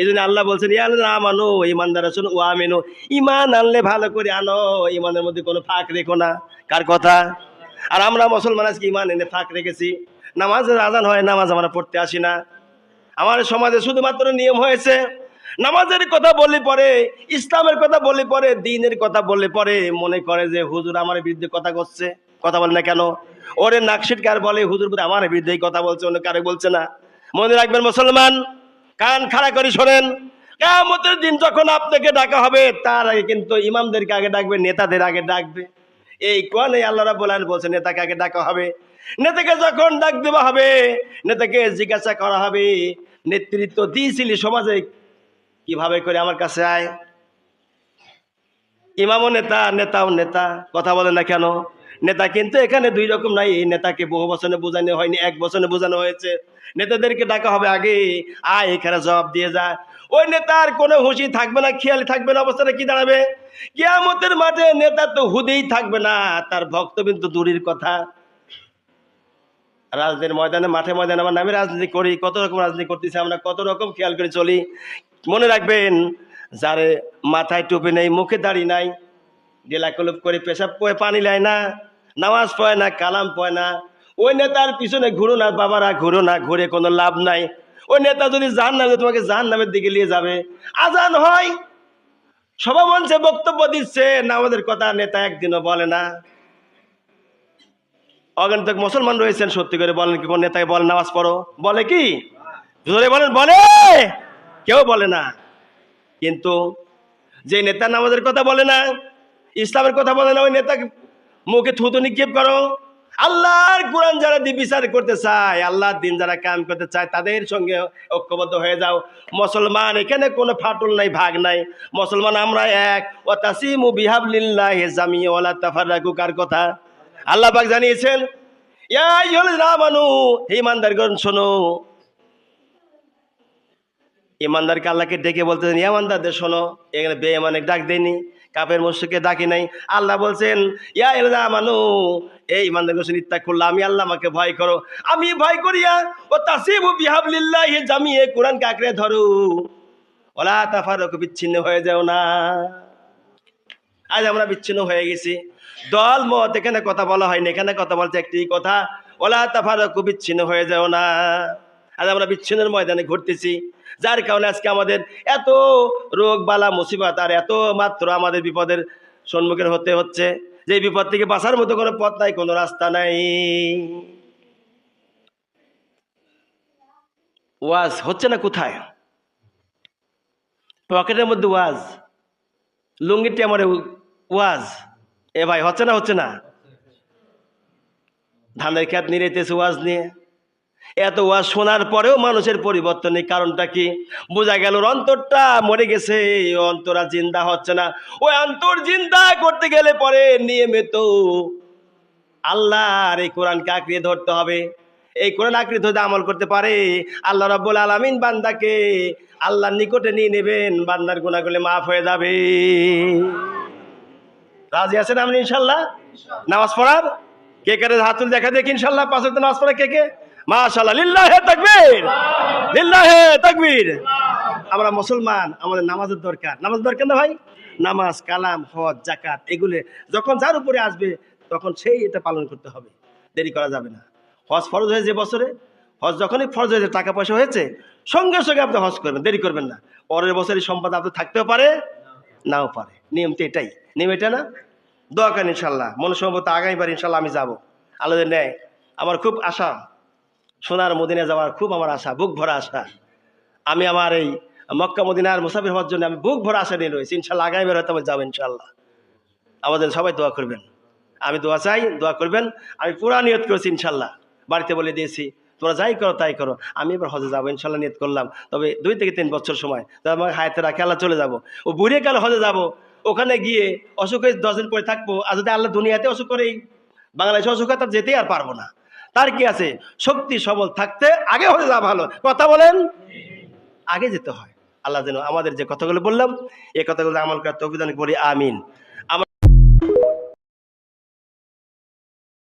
এই জন্য আল্লাহ বলছেন, ইয়া না মানো ইমানদার শুন ও আমেনো। ইমান আনলে ভালো করে আনো ইমানের মধ্যে কোনো ফাঁক রেখো না। কার কথা? আর আমরা মুসলমান আজকে ইমান এনে ফাঁক রেখেছি। নামাজের আজান হয়, নামাজ আমরা পড়তে আসি না। আমার সমাজে শুধুমাত্র নিয়ম হয়েছে, নামাজের কথা বললে পরে, ইসলামের কথা বললে পরে, দিনের কথা বললে পরে মনে করে যে, হুজুর আমার বিরুদ্ধে কথা করছে কথা বলে না কেন? ওরে নাকশিট কার বলে, হুজুর আমার বিরুদ্ধে কথা বলছে, অন্য কারে বলছে না। মনে রাখবেন মুসলমান কান খাড়া করে শোনেন। কেমতের দিন যখন আপনাকে ডাকা হবে, তার আগে কিন্তু ইমামদেরকে আগে ডাকবে, নেতাদের আগে ডাকবে। এই কোয়ানে আল্লাহ রাব্বুল আলামিন বলছে নেতাকে আগে ডাকা হবে। নেতাকে যখন ডাক দেওয়া হবে, নেতাকে জিজ্ঞাসা করা হবে, নেতৃত্ব দিয়েছিলি সমাজে, কীভাবে করে আমার কাছে আয়? ইমামও নেতা, নেতাও নেতা, কথা বলে না কেন? নেতা কিন্তু এখানে দুই রকম নাই। এই নেতাকে বহু বছরে বোঝানো হয়নি, এক বছরে বোঝানো হয়েছে। নেতাদেরকে ডাকা হবে আগে, আয় এখানে জবাব দিয়ে যা। ওই নেতার কোনো হুঁশি থাকবে না, খেয়াল থাকবে না, অবস্থাটা কি দাঁড়াবে? কিয়ামতের মাঠে নেতা তো হুদেই থাকবে না, তার ভক্ত কিন্তু দূরের কথা। রাজনীতির ময়দানে, মাঠে ময়দানে আমার নামে রাজনীতি করি, কত রকম রাজনীতি করতেছি আমরা, কত রকম খেয়াল করে চলি। মনে রাখবেন, যারে মাথায় টুপি নেই, মুখে দাড়ি নাই ডেলা কলপ করে পেশাব করে পানি নেয় না। নামাজ পয় না, কালাম পয় না। ওই নেতার পিছনে ঘুরো না বাবারা, ঘুরো না, ঘুরে কোনো লাভ নাই। ওই নেতা যদি জান নামে তোমাকে জান নামের দিকে নিয়ে যাবে। আজান হয়। সভা মঞ্চে বক্তব্য দিচ্ছে, না আমাদের কথা নেতা একদিনও বলে না। অগণিত মুসলমান রয়েছেন, সত্যি করে বলেন কি, কোন নেতাকে বলেন নামাজ পড়ো? বলে কি? জোরে বলেন, বলে! কেউ বলে না। কিন্তু যে নেতা নামাজের কথা বলে না, ইসলামের কথা বলে না, ওই নেতাকে মুখে থুতু নিক্ষেপ করো। আল্লাহর কোরআন যারা বিচার করতে চায়, আল্লাহর দিন যারা কাম করতে চায়, তাদের সঙ্গে ঐক্যবদ্ধ হয়ে যাও। মুসলমান, এখানে কোনো ফাটল নাই, ভাগ নাই। মুসলমান, আমরা এক। ও তাসিমু বিহাবলিল্লাহ জামি ওয়ালা তাফাররাকু, কার কথা? আল্লাহ পাক জানিয়েছেন হে ইমানদারগণ, শোনো। ইমানদারকে আল্লাহকে ডেকে বলতেছেন ইমানদারদের, শোনো। এখানে বেঈমানে ডাক দেয়নি। কাপের মসজিদকে ডাকি নাই। আল্লাহ বলছেন, ইয়া এলদা মানু এই ইমানদার গোসন ইত্যাগ করল, আমি আল্লাহ আমাকে ভয় করো। আমি ভয় করিয়া, ও তাসিবু বিহাবলিল্লাহ জামিয়ে কোরআনকে আঁকড়ে ধরো। ওলা তাফারক বিচ্ছিন্ন হয়ে যাও না। আজ আমরা বিচ্ছিন্ন হয়ে গেছি। দল, মত, এখানে কথা বলা হয়নি। এখানে কথা বলছে একটি কথা, ওলা তাফারক বিচ্ছিন্ন হয়ে যাও না। আজ আমরা বিচ্ছিন্নের ময়দানে ঘুরতেছি, যার কারণে আজকে আমাদের এত রোগ বালা মুসিবত আর এত মাত্র আমাদের বিপদের সম্মুখীন হতে হচ্ছে। যে বিপদ থেকে বাঁচার মতো কোনো পথ নাই, কোনো রাস্তা নাই। ওয়াজ হচ্ছে না কোথায়? পকেটের মধ্যে ওয়াজ। লুঙ্গিটি আমার ওয়াজ। এ ভাই, হচ্ছে না হচ্ছে না? ধানের খেত নিরেতেছে ওয়াজ নিয়ে। এত ওয়াজ শোনার পরেও মানুষের পরিবর্তন নেই। কারণটা কি? বোঝা গেল ওর অন্তরটা মরে গেছে, অন্তরা জিন্দা হচ্ছে না। ওই অন্তর জিন্দা করতে গেলে পরে নিয়মিত আল্লাহর এই কোরআনকে আঁকড়িয়ে ধরতে হবে। এই কোরআন আঁকড়িয়ে ধরতে আমল করতে পারে। আল্লাহ রাব্বুল আলামিন বান্দাকে আল্লাহর নিকটে নিয়ে নেবেন। বান্দার গুণাগুলি মাফ হয়ে যাবে। রাজি আছেন আপনি ইনশাল্লাহ? নামাজ পড়ার? কে কে হাতুল দেখা দেখি ইনশাল্লাহ? পাঁচ নামাজ পড়া কে কে? মাশাআল্লাহ, লিল্লাহে তাকবীর। লিল্লাহে তাকবীর। আমরা মুসলমান, আমাদের নামাজের দরকার। নামাজ দরকার না ভাই? নামাজ, কালাম, হজ জাকাত এগুলো যখন যার উপরে আসবে, তখন সেই এটা পালন করতে হবে। দেরি করা যাবে না। হজ ফরজ হয়েছে বছরে। হজ যখনই ফরজ হয়েছে, টাকা পয়সা হয়েছে, সঙ্গে সঙ্গে আপনি হজ করবেন, দেরি করবেন না। পরের বছরের সম্পদ আপনার থাকতেও পারে, নাও পারে। নিয়ম তো এটাই। নিয়ম এটা না? দোয়া ইনশাল্লাহ মনসম্মত আগামীবার ইনশাল্লাহ আমি যাব। আলোদের নেয়। আমার খুব আশা। সোনার মদিনে যাওয়ার খুব আমার আশা, বুক ভরা আশা। আমি আমার এই মক্কা মদিনার মুসাফির হওয়ার জন্য আমি বুক ভরা আশা নিয়ে রয়েছি। ইনশাল্লাহ আগামীবার হয়তো আমি যাব, ইনশাল্লাহ। আমাদের সবাই দোয়া করবেন। আমি দোয়া চাই, দোয়া করবেন। আমি পুরা নিয়ত করেছি, ইনশাল্লাহ। বাড়িতে বলে দিয়েছি, তোমরা যাই করো, তাই করো। আমি এবার হজে যাব, ইনশাল্লাহ নিয়ত করলাম। তবে দুই থেকে তিন বছর সময়। তবে হায়াতে রাখে, আল্লাহ চলে যাব। ও বুড়িয়ে কালে হজে যাব। ওখানে গিয়ে অসুখ দশ দিন পরে থাকব। আর যদি আল্লাহ দুনিয়াতে অসুখ করে এই বাংলাদেশে অসুখ তার যেতেই আর পারব না। তার কি আছে? শক্তি সবল থাকতে আগে হয়ে যাওয়া ভালো। কথা বলেন? আগে যেতে হয়। আল্লাহ যেন আমাদের যে কথাগুলো বললাম, এই কথাগুলো আমল করার তৌফিক করি, আমিন।